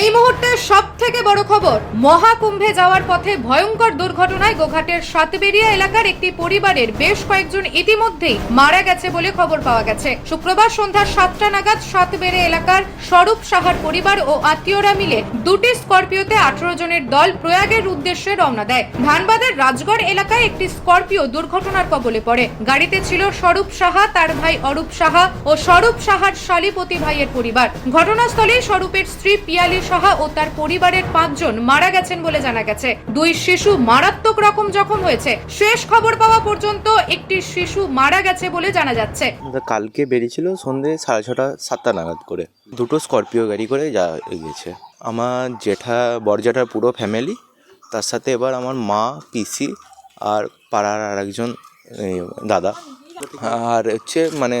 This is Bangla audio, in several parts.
এই মুহূর্তে সব থেকে বড় খবর, মহাকুম্ভে যাওয়ার পথে ভয়ঙ্কর দুর্ঘটনায় গোঘাটের সাতবেরিয়া এলাকার একটি পরিবারের বেশ কয়েকজন ইতিমধ্যেই মারা গেছে বলে খবর পাওয়া গেছে। শুক্রবার সন্ধ্যা সাতটা নাগাদ সাতবেরে এলাকার স্বরূপ সাহার পরিবার ও আত্মীয়রা মিলে দুটি স্করপিওতে আঠারো জনের দল প্রয়াগের উদ্দেশ্যে রওনা দেয়। ধানবাদের রাজগড় এলাকায় একটি স্করপিও দুর্ঘটনার কবলে পড়ে। গাড়িতে ছিল স্বরূপ সাহা, তার ভাই অরূপ সাহা ও স্বরূপ সাহার শালীপতি ভাইয়ের পরিবার। ঘটনাস্থলে স্বরূপের স্ত্রী পিয়ালি সাহা ও তার পরিবারের পাঁচজন মারা গেছেন বলে জানা গেছে। দুই শিশু মারাত্মক রকম জখম হয়েছে। শেষ খবর পাওয়া পর্যন্ত একটি শিশু মারা গেছে বলে জানা যাচ্ছে। কালকে বেরিয়েছিল সন্ধে সাড়ে ছটা, সাতটা নাগাদ করে। দুটো স্করপিও গাড়ি করে যা গিয়েছে আমার জেঠা, বরজেঠার পুরো ফ্যামিলি তার সাথে এবার আমার মা, পিসি আর পাড়ার আর একজন দাদা। আর হচ্ছে মানে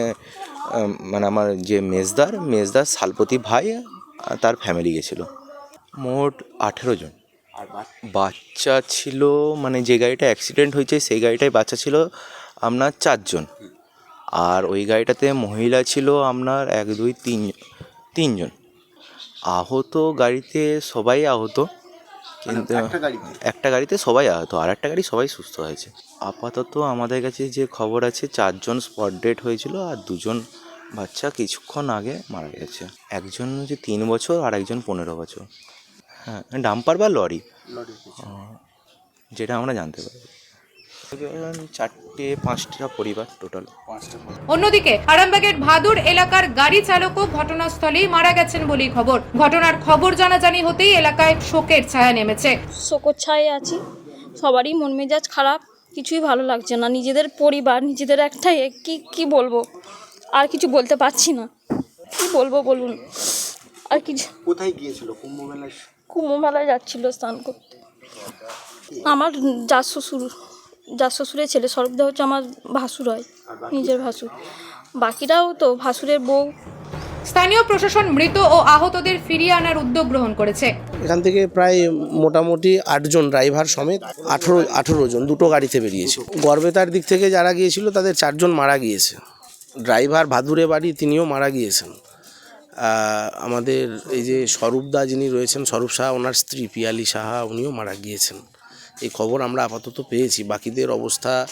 মানে আমার যে মেজদার মেজদার শালপতি ভাই তার ফ্যামিলি গেছিল। মোট আঠেরো জন। আর বাচ্চা? ছিল মানে যে গাড়িটা অ্যাক্সিডেন্ট হয়েছে সেই গাড়িটায় বাচ্চা ছিল আপনার চারজন আর ওই গাড়িটাতে মহিলা ছিল আপনার এক দুই তিন তিনজন আহত গাড়িতে সবাই আহত কিন্তু একটা গাড়িতে সবাই আহত আর একটা গাড়ি সবাই সুস্থ হয়েছে। আপাতত আমাদের কাছে যে খবর আছে চারজন স্পট ডেট হয়েছিল আর দুজন বাচ্চা কিছুক্ষণ আগে মারা গেছে। একজন হচ্ছে তিন বছর আর একজন পনেরো বছর। হ্যাঁ ডাম্পার বা লরি? যেটা আমরা জানতে পারি। চারটে পাঁচটা পরিবার টোটাল অন্যদিকে আরামবাগের ভাদুর এলাকার গাড়ি চালকও ঘটনাস্থলেই মারা গেছেন বলেই খবর। ঘটনার খবর জানাজানি হতেই এলাকায় শোকের ছায়া নেমেছে। শোকর ছায়ে আছি। সবারই মন মেজাজ খারাপ কিছুই ভালো লাগছে না। নিজেদের পরিবার নিজেদের একটাই কি কি বলব? আর কিছু বলতে পারছি না। কি বলব বলুন। আর কিছু কোথায় গিয়েছিল? কুম্ভ মেলায়? কুম্ভ মেলায় যাচ্ছিল স্নান করতে। আমার যা শ্বশুর যা শ্বশুরের ছেলে সরবদা হচ্ছে আমার ভাসুর হয় নিজের ভাসুর। বাকিরাও তো ভাসুরের বউ। স্থানীয় প্রশাসন মৃত ও আহতদের ফিরিয়ে আনার উদ্যোগ গ্রহণ করেছে। এখান থেকে প্রায় মোটামুটি আটজন ড্রাইভার সমেত আঠেরো আঠেরো জন দুটো গাড়িতে বেরিয়েছে। গড়বেতার দিক থেকে যারা গিয়েছিল তাদের চারজন মারা গিয়েছে। ড্রাইভার ভাদুরে বাড়ি তিনিও মারা গিয়েছেন। আমাদের এই যে স্বরূপদা যিনি রয়েছেন, স্বরূপ সাহা, ওনার স্ত্রী পিয়ালি সাহা, উনিও মারা গিয়েছেন। এই খবর আমরা আপাতত পেয়েছি। বাকিদের অবস্থা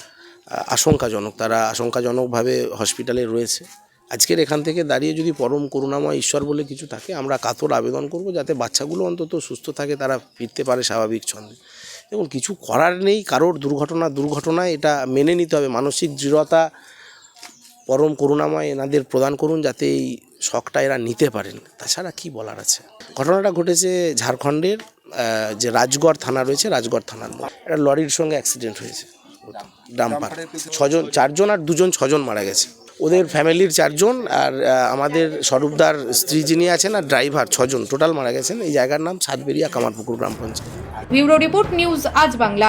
আশঙ্কাজনক। তারা আশঙ্কাজনকভাবে হসপিটালে রয়েছে। আজকের এখান থেকে দাঁড়িয়ে যদি পরম করুণাময় ঈশ্বর বলে কিছু থাকে, আমরা কাতর আবেদন করব যাতে বাচ্চাগুলো অন্তত সুস্থ থাকে, তারা ফিরতে পারে স্বাভাবিক ছন্দে। এবং কিছু করার নেই, কারোর দুর্ঘটনা দুর্ঘটনা এটা মেনে নিতে হবে। মানসিক দৃঢ়তা পরম করুণাময় এনাদের প্রদান করুন যাতে এই শখটা এরা নিতে পারেন। তাছাড়া কি বলার আছে? ঘটনাটা ঘটেছে ঝাড়খণ্ডের যে রাজগড় থানা রয়েছে, রাজগড় থানার মধ্যে একটা লরির সঙ্গে অ্যাক্সিডেন্ট হয়েছে। ডাম্পার। ছজন, চারজন আর দুজন, ছজন মারা গেছে। ওদের ফ্যামিলির চারজন আর আমাদের স্বরূপদার স্ত্রী যিনি আছেন আর ড্রাইভার ছজন টোটাল মারা গেছেন। এই জায়গার নাম সাতবেরিয়া কামারপুকুর গ্রাম panchayat. Bureau report news Aaj Bangla.